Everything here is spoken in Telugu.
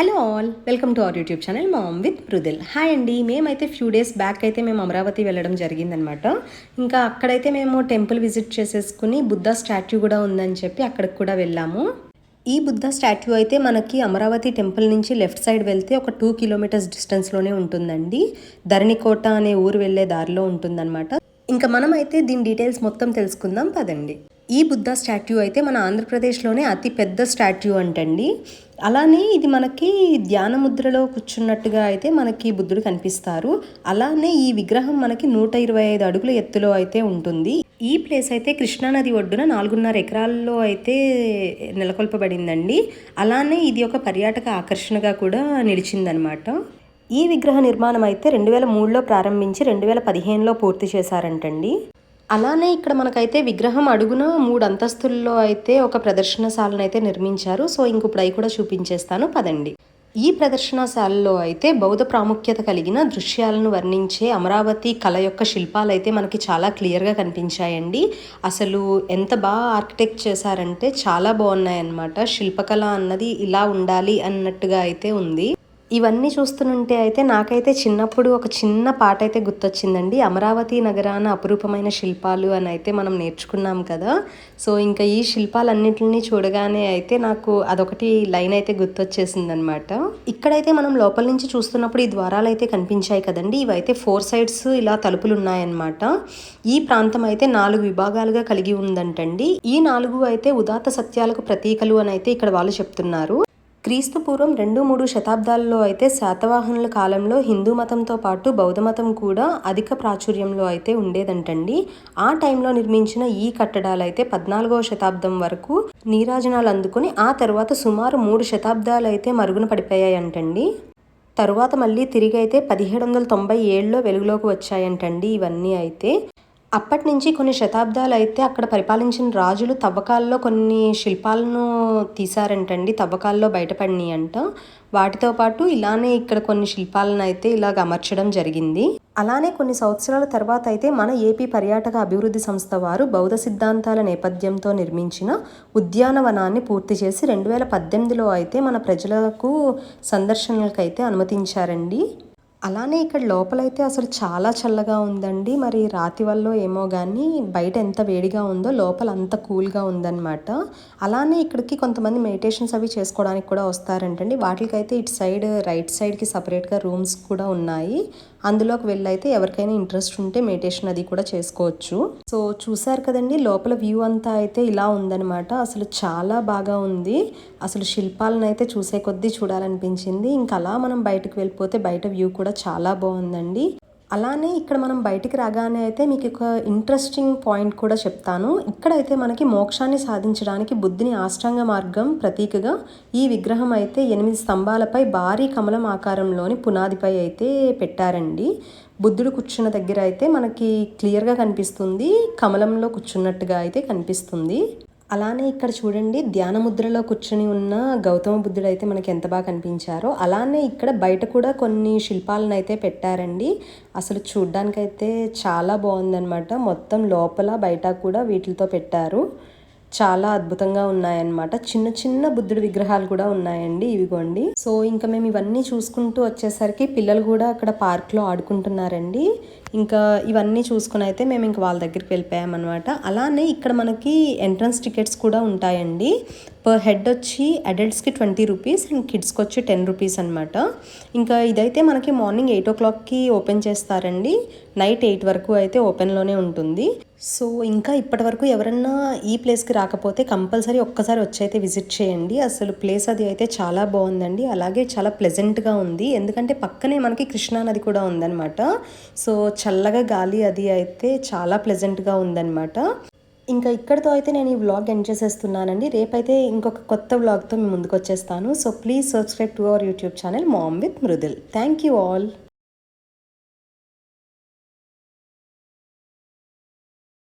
Hello all welcome to our YouTube channel mom with Mridil hi అండి మేమైతే ఫ్యూ డేస్ బ్యాక్ అయితే మేము అమరావతి వెళ్ళడం జరిగిందనమాట ఇంకా అక్కడైతే మేము టెంపుల్ విజిట్ చేసేసుకుని బుద్ధ స్టాచ్యూ కూడా ఉందని చెప్పి అక్కడికి కూడా వెళ్ళాము. ఈ బుద్ధ స్టాచ్యూ అయితే మనకి అమరావతి టెంపుల్ నుంచి లెఫ్ట్ సైడ్ వెళ్తే ఒక టూ కిలోమీటర్స్ డిస్టెన్స్లోనే ఉంటుందండి. ధరణికోట అనే ఊరు వెళ్ళే దారిలో ఉంటుందన్నమాట. ఇంకా మనం అయితే దీని డీటెయిల్స్ మొత్తం తెలుసుకుందాం పదండి. ఈ బుద్ధ స్టాట్యూ అయితే మన ఆంధ్రప్రదేశ్లోనే అతి పెద్ద స్టాట్యూ అంటండి. అలానే ఇది మనకి ధ్యాన ముద్రలో కూర్చున్నట్టుగా అయితే మనకి బుద్ధుడు కనిపిస్తారు. అలానే ఈ విగ్రహం మనకి నూట ఇరవై ఐదు అడుగుల ఎత్తులో అయితే ఉంటుంది. ఈ ప్లేస్ అయితే కృష్ణానది ఒడ్డున నాలుగున్నర ఎకరాల్లో అయితే నెలకొల్పబడిందండి. అలానే ఇది ఒక పర్యాటక ఆకర్షణగా కూడా నిలిచిందనమాట. ఈ విగ్రహ నిర్మాణం అయితే రెండు వేల మూడులో ప్రారంభించి రెండు వేల పదిహేనులో పూర్తి చేశారంటండి. అలానే ఇక్కడ మనకైతే విగ్రహం అడుగున మూడు అంతస్తుల్లో అయితే ఒక ప్రదర్శనశాలను అయితే నిర్మించారు. సో ఇంకొప్పుడు అవి కూడా చూపించేస్తాను. పదండి. ఈ ప్రదర్శనశాలలో అయితే బౌద్ధ ప్రాముఖ్యత కలిగిన దృశ్యాలను వర్ణించే అమరావతి కళ యొక్క శిల్పాలు అయితే మనకి చాలా క్లియర్గా కనిపించాయండి. అసలు ఎంత బాగా ఆర్కిటెక్ట్ చేశారంటే చాలా బాగున్నాయి అన్నమాట శిల్పకళ అన్నది ఇలా ఉండాలి అన్నట్టుగా అయితే ఉంది. ఇవన్నీ చూస్తుంటే అయితే నాకైతే చిన్నప్పుడు ఒక చిన్న పాట అయితే గుర్తొచ్చిందండి. అమరావతి నగరాన అపురూపమైన శిల్పాలు అని అయితే మనం నేర్చుకున్నాం కదా. సో ఇంకా ఈ శిల్పాలన్నింటినీ చూడగానే అయితే నాకు అదొకటి లైన్ అయితే గుర్తొచ్చేసింది అనమాట ఇక్కడైతే మనం లోపల నుంచి చూస్తున్నప్పుడు ఈ ద్వారాలు అయితే కనిపించాయి కదండి. ఇవైతే ఫోర్ సైడ్స్ ఇలా తలుపులు ఉన్నాయన్నమాట ఈ ప్రాంతం అయితే నాలుగు విభాగాలుగా కలిగి ఉందంటండి. ఈ నాలుగు అయితే ఉదాత్త సత్యాలకు ప్రతీకలు అని అయితే ఇక్కడ వాళ్ళు చెప్తున్నారు. క్రీస్తు పూర్వం రెండు మూడు శతాబ్దాల్లో అయితే శాతవాహనుల కాలంలో హిందూ మతంతో పాటు బౌద్ధ మతం కూడా అధిక ప్రాచుర్యంలో అయితే ఉండేదంటండి. ఆ టైంలో నిర్మించిన ఈ కట్టడాలు అయితే పద్నాలుగవ శతాబ్దం వరకు నీరాజనాలు అందుకుని ఆ తర్వాత సుమారు మూడు శతాబ్దాలు అయితే మరుగున పడిపోయాయంటండి. తరువాత మళ్ళీ తిరిగి అయితే పదిహేడు వందల తొంభై ఏడులో వెలుగులోకి వచ్చాయంటండి ఇవన్నీ అయితే. అప్పటి నుంచి కొన్ని శతాబ్దాలు అయితే అక్కడ పరిపాలించిన రాజులు తవ్వకాల్లో కొన్ని శిల్పాలను తీశారంటండి తవ్వకాల్లో బయటపడినాయి అంట వాటితో పాటు ఇలానే ఇక్కడ కొన్ని శిల్పాలను అయితే ఇలాగ అమర్చడం జరిగింది. అలానే కొన్ని సంవత్సరాల తర్వాత అయితే మన ఏపీ పర్యాటక అభివృద్ధి సంస్థ వారు బౌద్ధ సిద్ధాంతాల నేపథ్యంతో నిర్మించిన ఉద్యానవనాన్ని పూర్తి చేసి రెండు వేల పద్దెనిమిదిలో అయితే మన ప్రజలకు సందర్శనలకు అయితే అనుమతించారండి. అలానే ఇక్కడ లోపలైతే అసలు చాలా చల్లగా ఉందండి. మరి రాతి వల్ల ఏమో కానీ బయట ఎంత వేడిగా ఉందో లోపల అంత కూల్గా ఉందన్నమాట. అలానే ఇక్కడికి కొంతమంది మెడిటేషన్స్ అవి చేసుకోవడానికి కూడా వస్తారంటండి. వాటికైతే ఇటు సైడ్ రైట్ సైడ్కి సపరేట్గా రూమ్స్ కూడా ఉన్నాయి. అందులోకి వెళ్ళైతే ఎవరికైనా ఇంట్రెస్ట్ ఉంటే మెడిటేషన్ అది కూడా చేసుకోవచ్చు. సో చూసారు కదండి లోపల వ్యూ అంతా అయితే ఇలా ఉందనమాట అసలు చాలా బాగా ఉంది. అసలు శిల్పాలను అయితే చూసే కొద్దీ చూడాలనిపించింది. ఇంకా అలా మనం బయటకు వెళ్ళిపోతే బయట వ్యూ కూడా చాలా బాగుందండి. అలానే ఇక్కడ మనం బయటికి రాగానే అయితే మీకు ఒక ఇంట్రెస్టింగ్ పాయింట్ కూడా చెప్తాను. ఇక్కడైతే మనకి మోక్షాన్ని సాధించడానికి బుద్ధిని ఆష్టాంగ మార్గం ప్రతీకగా ఈ విగ్రహం అయితే ఎనిమిది స్తంభాలపై భారీ కమలం ఆకారంలోని పునాదిపై అయితే పెట్టారండి. బుద్ధుడు కూర్చున్న దగ్గర అయితే మనకి క్లియర్గా కనిపిస్తుంది. కమలంలో కూర్చున్నట్టుగా అయితే కనిపిస్తుంది. అలానే ఇక్కడ చూడండి ధ్యాన ముద్రలో కూర్చొని ఉన్న గౌతమ బుద్ధుడు అయితే మనకి ఎంత బాగా కనిపించారో. అలానే ఇక్కడ బయట కూడా కొన్ని శిల్పాలను అయితే పెట్టారండి. అసలు చూడ్డానికైతే చాలా బాగుందనమాట మొత్తం లోపల బయట కూడా వీటితో పెట్టారు. చాలా అద్భుతంగా ఉన్నాయన్నమాట. చిన్న చిన్న బుద్ధుడి విగ్రహాలు కూడా ఉన్నాయండి ఇవిగోండి. సో ఇంకా మేము ఇవన్నీ చూసుకుంటూ వచ్చేసరికి పిల్లలు కూడా అక్కడ పార్క్లో ఆడుకుంటున్నారండి. ఇంకా ఇవన్నీ చూసుకుని అయితే మేము ఇంకా వాళ్ళ దగ్గరికి వెళ్ళిపోయామన్నమాట. అలానే ఇక్కడ మనకి ఎంట్రన్స్ టికెట్స్ కూడా ఉంటాయండి. పర్ హెడ్ వచ్చి అడల్ట్స్కి ట్వంటీ రూపీస్ అండ్ కిడ్స్కి వచ్చి టెన్ రూపీస్ అనమాట ఇంకా ఇదైతే మనకి మార్నింగ్ ఎయిట్ ఓ క్లాక్కి ఓపెన్ చేస్తారండి. నైట్ ఎయిట్ వరకు అయితే ఓపెన్లోనే ఉంటుంది. సో ఇంకా ఇప్పటి వరకు ఎవరన్నా ఈ ప్లేస్కి రాకపోతే కంపల్సరీ ఒక్కసారి వచ్చి అయితే విజిట్ చేయండి. అసలు ప్లేస్ అది అయితే చాలా బాగుందండి. అలాగే చాలా ప్లెజెంట్గా ఉంది. ఎందుకంటే పక్కనే మనకి కృష్ణా నది కూడా ఉందన్నమాట. సో చల్లగా గాలి అది అయితే చాలా ప్లెజెంట్గా ఉందన్నమాట. ఇంకా ఇక్కడితో అయితే నేను ఈ వ్లాగ్ ఎండ్ చేసేస్తున్నానండి. రేపైతే ఇంకొక కొత్త వ్లాగ్తో మీ ముందుకు వచ్చేస్తాను so please subscribe to our YouTube channel mom with Mridul. Thank you all.